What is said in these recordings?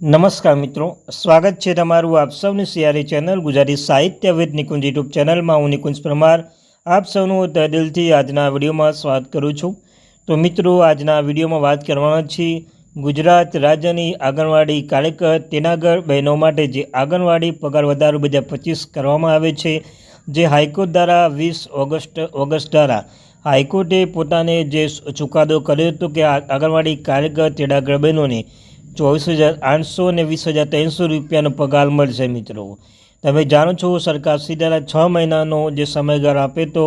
નમસ્કાર મિત્રો, સ્વાગત છે તમારું આપ સૌની સિયારી ચેનલ ગુજરાતી સાહિત્ય વિદ નિકુંજ યુટ્યુબ ચેનલમાં હું નિકુંજ પરમાર. આપ સૌનું તહેદિલથી આજના વિડીયોમાં સ્વાગત કરું છું. તો મિત્રો, આજના વિડીયોમાં વાત કરવાના છીએ ગુજરાત રાજ્યની આંગણવાડી કાર્યકર તેનાગર બહેનો માટે જે આંગણવાડી પગાર વધારો બે પચીસ કરવામાં આવે છે, જે હાઈકોર્ટ દ્વારા વીસ ઓગસ્ટ ઓગસ્ટ દ્વારા. હાઈકોર્ટે પોતાને જે ચુકાદો કર્યો હતો કે આંગણવાડી કાર્યકર તેડાગર બહેનોને ચોવીસ હજાર આઠસો અને વીસ હજાર ત્રણસો રૂપિયાનો પગાર મળશે મિત્રો. તમે જાણો છો સરકાર સીધા છ મહિનાનો જે સમયગાળો આપે તો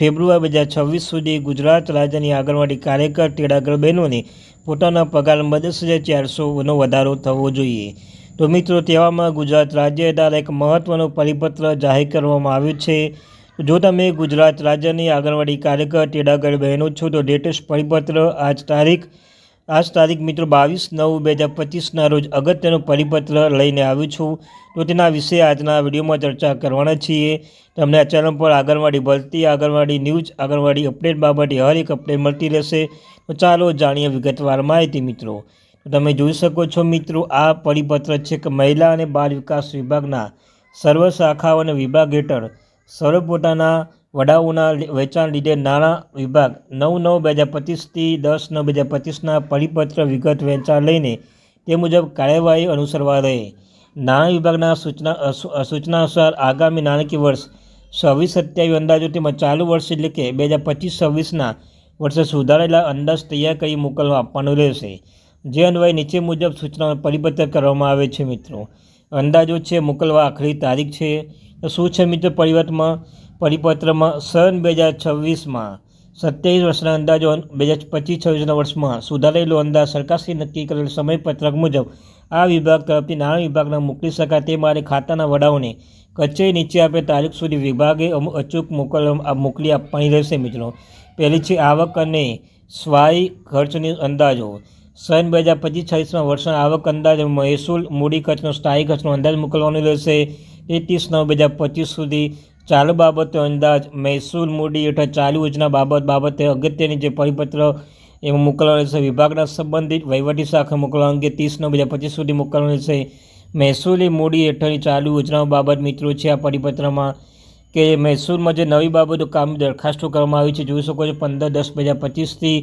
ફેબ્રુઆરી બે હજાર છવ્વીસ સુધી ગુજરાત રાજ્યની આંગણવાડી કાર્યકર, તેડાગર બહેનોને પોતાના પગારમાં દસ હજાર ચારસોનો વધારો થવો જોઈએ. તો મિત્રો, તેવામાં ગુજરાત રાજ્ય દ્વારા એક મહત્ત્વનો પરિપત્ર જાહેર કરવામાં આવ્યો છે. જો તમે ગુજરાત રાજ્યની આંગણવાડી કાર્યકર, તેડાગર બહેનો છો, તો લેટેસ્ટ પરિપત્ર આજ તારીખ આજ તારીખ મિત્રો બાવીસ નવ બે હજાર પચીસના રોજ અગત્યનો પરિપત્ર લઈને આવ્યું છું. તો તેના વિશે આજના વિડીયોમાં ચર્ચા કરવાના છીએ. તમને આ ચેનલ પર આંગણવાડી ભરતી, આંગણવાડી ન્યૂઝ, આંગણવાડી અપડેટ બાબતે હર એક અપડેટ મળતી રહેશે. તો ચાલો જાણીએ વિગતવાર માહિતી મિત્રો. તમે જોઈ શકો છો મિત્રો, આ પરિપત્ર છે કે મહિલા અને બાળ વિકાસ વિભાગના સર્વ શાખાઓ અને વિભાગ હેઠળ સર્વ પોતાના વડાઓના વેચાણ લીધે નાણાં વિભાગ નવ નવ બે હજાર પચીસથી દસ નવ બે હજાર પચીસના પરિપત્ર વિગત વેચાણ લઈને તે મુજબ કાર્યવાહી અનુસરવા રહે. નાણાં વિભાગના સૂચના સૂચના અનુસાર આગામી નાણાકીય વર્ષ છવ્વીસ સત્યાવીસ અંદાજો તેમજ ચાલુ વર્ષ એટલે કે બે હજાર પચીસ છવ્વીસના વર્ષે સુધારેલા અંદાજ તૈયાર કરી મોકલવા આપવાનું રહેશે. જે અન્વયે નીચે મુજબ સૂચનાઓ પરિપત્ર કરવામાં આવે છે મિત્રો. અંદાજો છે મોકલવા આખરી તારીખ છે. શું છે મિત્રો પરિવર્તનમાં પરિપત્રમાં સન બે હજાર છવ્વીસમાં સત્યાવીસ વર્ષના અંદાજો બે હજાર પચીસ છવ્વીસના વર્ષમાં સુધારેલો અંદાજ સરકારશ્રી નક્કી કરેલ સમયપત્રક મુજબ આ વિભાગ તરફથી નાણાં વિભાગને મોકલી શકાય તે માટે ખાતાના વડાઓને કચેરી નીચે આપે તારીખ સુધી વિભાગે અચૂક મોકલ મોકલી આપવાની રહેશે મિત્રો. પહેલી છે આવક અને સ્વાય ખર્ચની અંદાજો. સન બે હજાર પચીસ છવ્વીસમાં વર્ષના આવક અંદાજ મહેસૂલ, મૂડી ખર્ચનો, સ્થાયી ખર્ચનો અંદાજ મોકલવાનો રહેશે. એકત્રીસ નવ બે હજાર પચીસ સુધી ચાલુ બાબતો અંદાજ મહેસૂલ મૂડી હેઠળ ચાલુ યોજના બાબત બાબતે અગત્યની જે પરિપત્ર એમાં મોકલવાનો રહેશે. વિભાગના સંબંધિત વહીવટી શાખા મોકલવા અંગે ત્રીસ નવ બે પચીસ સુધી મોકલવાનું રહેશે. મહેસૂલી મૂડી હેઠળની ચાલુ યોજનાઓ બાબત મિત્રો છે આ પરિપત્રમાં કે મહેસૂલમાં જે નવી બાબતો કામ દરખાસ્તો કરવામાં આવી છે, જોઈ શકો છો પંદર દસ બે હજાર પચીસથી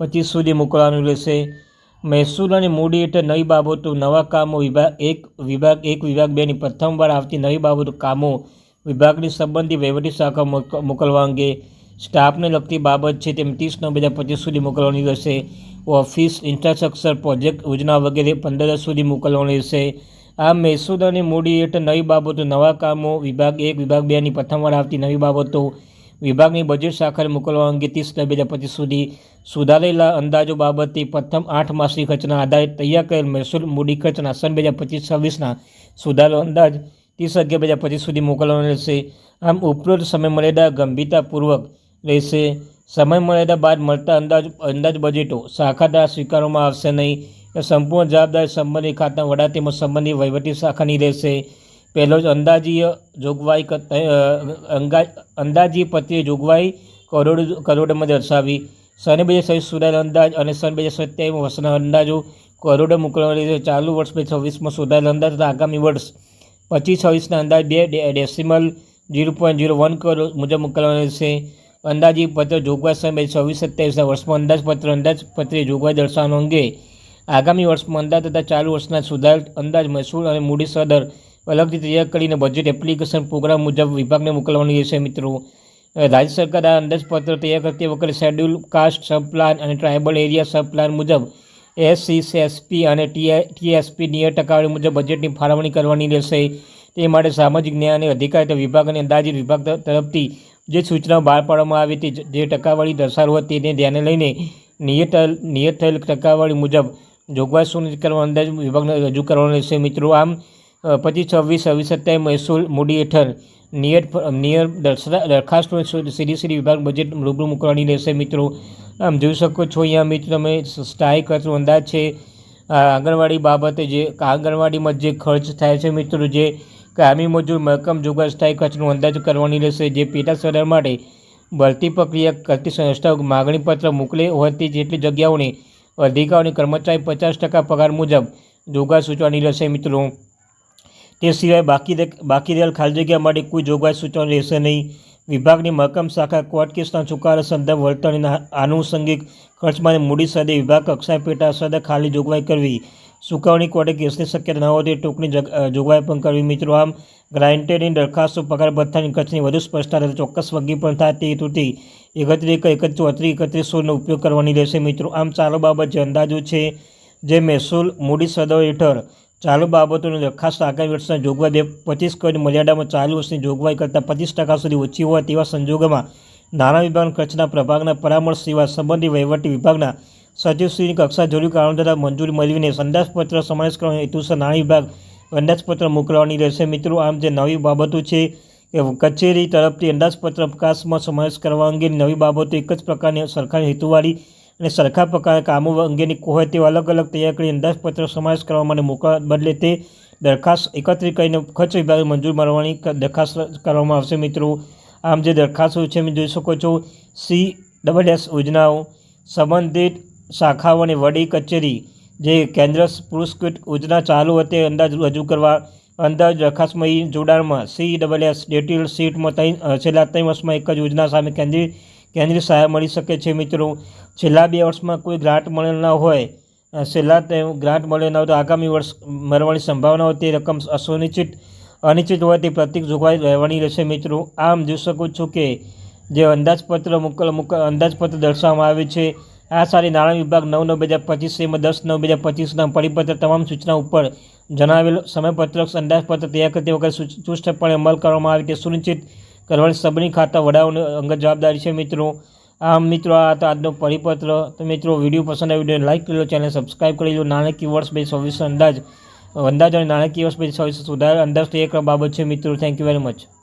પચીસ સુધી મોકલવાનું રહેશે. મહેસૂલ અને મૂડી હેઠળ નવી બાબતો નવા કામો વિભાગ એક વિભાગ એક વિભાગ બેની પ્રથમવાર આવતી નવી બાબતો કામો વિભાગની સંબંધી વહીવટી શાખા મોકલવા અંગે સ્ટાફને લગતી બાબત છે તેમ ત્રીસ નવ બે હજાર પચીસ સુધી મોકલવાની રહેશે. ઓફિસ ઇન્ફ્રાસ્ટ્રક્ચર પ્રોજેક્ટ યોજના વગેરે પંદર સુધી મોકલવાની રહેશે. આ મહેસૂલ અને મૂડી હેઠળ નવી બાબતો, નવા કામો, વિભાગ એક, વિભાગ બેની પ્રથમવાર આવતી નવી બાબતો વિભાગની બજેટ શાખાને મોકલવા અંગે ત્રીસ બે હજાર પચીસ સુધી સુધારેલા અંદાજો બાબતે પ્રથમ આઠ માસની ખર્ચના આધારે તૈયાર કરેલ મહેસૂલ મૂડી ખર્ચના સન બે હજાર પચીસ છવ્વીસના સુધારેલો અંદાજ ત્રીસ અગિયાર બે હજાર પચીસ સુધી મોકલવાનો રહેશે. આમ ઉપરોક્ત સમય મર્યાદા ગંભીરતાપૂર્વક રહેશે. સમય મર્યાદા બાદ મળતા અંદાજ અંદાજ બજેટો શાખા દ્વારા સ્વીકારવામાં આવશે નહીં. સંપૂર્ણ જવાબદારી સંબંધિત ખાતા વડા તેમજ સંબંધિત વહીવટી શાખાની રહેશે. પહેલો જ અંદાજીય જોગવાઈ અંદાજી પત્રીય જોગવાઈ કરોડ, કરોડમાં દર્શાવી. સન બે હજાર છવ્વીસ સુધારેલ અંદાજ અને સન બે હજાર સત્યાવીસમાં વર્ષના અંદાજો કરોડો મોકલવાની રહેશે. ચાલુ વર્ષ બે છવ્વીસમાં સુધારેલ અંદાજ આગામી વર્ષ પચીસ છવ્વીસના અંદાજ બે decimal zero point zero one crore મુજબ મોકલવાનું રહેશે અંદાજી પત્ર જોગવાઈ સમય છવ્વીસ સત્યાવીસના વર્ષમાં અંદાજપત્ર અંદાજપત્રીય જોગવાઈ દર્શાવવાનો અંગે આગામી વર્ષમાં અંદાજ તથા ચાલુ વર્ષના સુધાર અંદાજ મહેસૂલ અને મૂડી સદર અલગથી તૈયાર કરીને બજેટ એપ્લિકેશન પ્રોગ્રામ મુજબ વિભાગને મોકલવાની રહેશે મિત્રો. રાજ્ય સરકાર આ અંદાજપત્ર તૈયાર કરતી વખતે શેડ્યુલ કાસ્ટ સબ પ્લાન અને ટ્રાઇબલ એરિયા સબ પ્લાન મુજબ એસસીએસપી અને ટીએસપી નિયર ટકાવારી મુજબ બજેટની ફાળવણી કરવાની રહેશે. તે માટે સામાજિક ન્યાય અને અધિકારિતા વિભાગ અને અંદાજિત વિભાગ તરફથી જે સૂચનાઓ બહાર પાડવામાં આવી હતી, જે ટકાવારી દર્શાવવા તેને ધ્યાને લઈને નિયત નિયત થયેલ ટકાવારી મુજબ જોગવાઈ સુનિશ્ચિત કરવા અંદાજ વિભાગને રજૂ કરવાનો રહેશે. મિત્રો, આમ પચીસ, છવ્વીસ છવ્વીસ સત્યાવીસ મહેસૂલ મૂડી હેઠળ નિયત નિયર દરખાસ્તો સીધી સીધી વિભાગ બજેટ રૂબરૂ મૂકવાની રહેશે. મિત્રો આમ જોઈ શકો છો અહીંયા મિત્રો, તમે સ્થાયી ખર્ચનો અંદાજ છે. આંગણવાડી બાબતે જે આંગણવાડીમાં જે ખર્ચ થાય છે મિત્રો, જે કામી મજૂર મરકમ જોગવાઈ સ્થાયી ખર્ચનો અંદાજ કરવાની રહેશે. જે પેટા સરળ માટે ભરતી પ્રક્રિયા કરતી સંસ્થાઓ માગણીપત્ર મોકલે હોતી જેટલી જગ્યાઓને અધિકારીઓની કર્મચારી પચાસ ટકા પગાર મુજબ જોગવાઈ સૂચવાની રહેશે મિત્રો. તે સિવાય બાકી બાકી રહેલ ખાલી જગ્યા માટે કોઈ જોગવાઈ સૂચવાની રહેશે નહીં. વિભાગની મહકમ શાખા કોર્ટ કેસના ચુકાદા સંદર્ભ વળતર અને આનુષંગિક ખર્ચમાં મૂડી સદે વિભાગ કક્ષાએ પેટા સદે ખાલી જોગવાઈ કરવી. સુકવણી કોર્ટે કેસની શક્યતા ન હોતી ટૂંકની જોગવાઈ પણ કરવી. મિત્રો, આમ ગ્રાન્ટેડની દરખાસ્તો પગાર ભથ્થાની ખર્ચની વધુ સ્પષ્ટતા સાથે ચોક્કસ પણ થાય તે હેતુથી એકત્રીસ એક ચોત્રીસ, એકત્રીસ સોળનો ઉપયોગ કરવાની રહેશે. મિત્રો, આમ ચાલો બાબત જે અંદાજો છે, જે મહેસૂલ મૂડી સદો હેઠળ ચાલુ બાબતોની દરખાસ્ત આગામી વર્ષના જોગવાઈ બે પચીસ કરોડની મર્યાદામાં ચાલુ વર્ષની જોગવાઈ કરતાં પચીસ ટકા સુધી ઓછી હોય તેવા સંજોગોમાં નાણાં વિભાગના ખર્ચના પ્રભાગના પરામર્શ સિવાય સંબંધિત વહીવટી વિભાગના સચિવશ્રીની કક્ષા જરૂરી કારણો દ્વારા મંજૂરી મેળવીને સંદાસપત્ર સમાવેશ કરવાનો હેતુસર નાણાં વિભાગ અંદાજપત્ર મોકલવાની રહેશે. મિત્રો, આમ જે નવી બાબતો છે એ કચેરી તરફથી અંદાજપત્ર પ્રકાશમાં સમાવેશ કરવા અંગેની નવી બાબતો એક જ પ્રકારની સરકારી હેતુવાળી અને સરખા પ્રકારે કામો અંગેની હોય તેવા અલગ અલગ તૈયાર કરી અંદાજપત્ર સમાવેશ કરવા માટે મોકલવા બદલે તે દરખાસ્ત એકત્રિત કરીને ખર્ચ વિભાગે મંજૂર મળવાની દરખાસ્ત કરવામાં આવશે. મિત્રો, આમ જે દરખાસ્તો છે, તમે જોઈ શકો છો. સી ડબલ એસ યોજનાઓ સંબંધિત શાખાઓ અને વડી કચેરી, જે કેન્દ્ર પુરસ્કૃત યોજના ચાલુ હતી, અંદાજ રજૂ કરવા, અંદાજ દરખાસ્તમાં જોડાણમાં સી ડબલ એસ ડેટિલ સીટમાં ત્રણ છેલ્લા ત્રણ વર્ષમાં એક જ યોજના સામે કેન્દ્રીય કેન્દ્રીય સહાય મળી શકે છે મિત્રો. છેલ્લા બે વર્ષમાં કોઈ ગ્રાન્ટ મળેલ ન હોય. છેલ્લા ગ્રાન્ટ મળેલ ન હોય તો આગામી વર્ષ મળવાની સંભાવના હોય તે રકમ અસુનિશ્ચિત, અનિશ્ચિત હોય તે પ્રતિક જોગવાઈ રહેવાની રહેશે મિત્રો. આમ જોઈ શકો છો કે જે અંદાજપત્ર મોકલ મોકલ અંદાજપત્ર દર્શાવવામાં આવે છે, આ સારી નાણાં વિભાગ નવ નવ બે હજાર પચીસ એમાં દસ નવ બે હજાર પચીસના પરિપત્ર તમામ સૂચના ઉપર જણાવેલ સમયપત્રક અંદાજપત્ર તૈયાર કરતી વખતે ચુસ્તપણે અમલ કરવામાં આવે તે સુનિશ્ચિત કરવાની સબની ખાતા વડાઓની અંગત જવાબદારી છે મિત્રો. આમ મિત્રો, આ હતા આજનો પરિપત્ર. તો મિત્રો, વીડિયો પસંદ આવ્યો વીડિયો લાઇક કરી લો ચેનલ સબસ્ક્રાઈબ કરી લો. નાણાકીય વર્ષ બે ચોવીસ અંદાજ અંદાજ અને નાણાકીય વર્ષ બે ચોવીસ સુધાર અંદાજ તો એક બાબત છે મિત્રો. Thank you very much